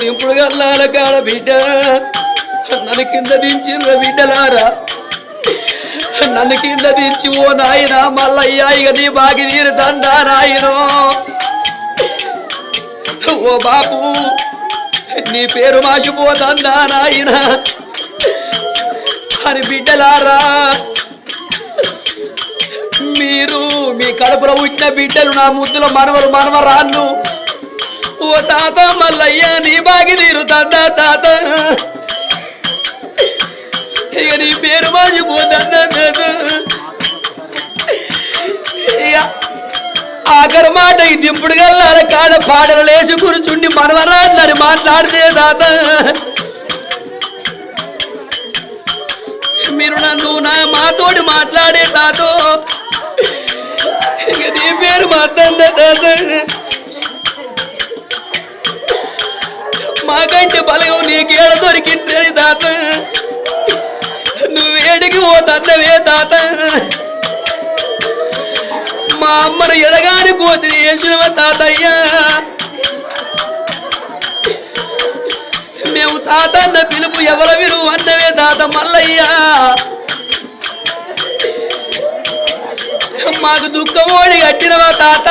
దింపుడు గల్లాల కాడ బిడ్డ. నన్ను కింద దించిన బిడ్డలారా. నన్ను కింద దించి ఓ నాయన మల్లయ్య ఇక నీ బాగి తీరు దండా నాయనో ఓ బాబు నీ పేరు మాసిపోతుందా నాయన అని బిడ్డలారా. మీరు మీ కడుపులో పుట్టిన బిడ్డలు నా ముద్దులో మనవలు మనవరాళ్ళు. ఓ తాత మల్లయ్య నీ బాగి నీరు తాత తాత. ఇక నీ పేరు మాసిపోతుందా తాత ఆఖరి మాట ఈ దింపుడు గల్లా కాడ పాడలు లేచి కూర్చుండి మనవరాదని మాట్లాడితే తాత. మీరు నన్ను నా మాతోడి మాట్లాడే తాతో. ఇక నీ పేరు మాత్రం తాత. మాకంటే బలం నీకేడ దొరికింది తాత. నువ్వేడికి పోతన్నవే తాత మా అమ్మను ఎడగాని కోతిని వేసినవ తాతయ్య. మేము తాత అన్న పిలుపు ఎవల విలువ అన్నవే తాత మల్లయ్య. మాకు దుఃఖమోడి కట్టినవా తాత.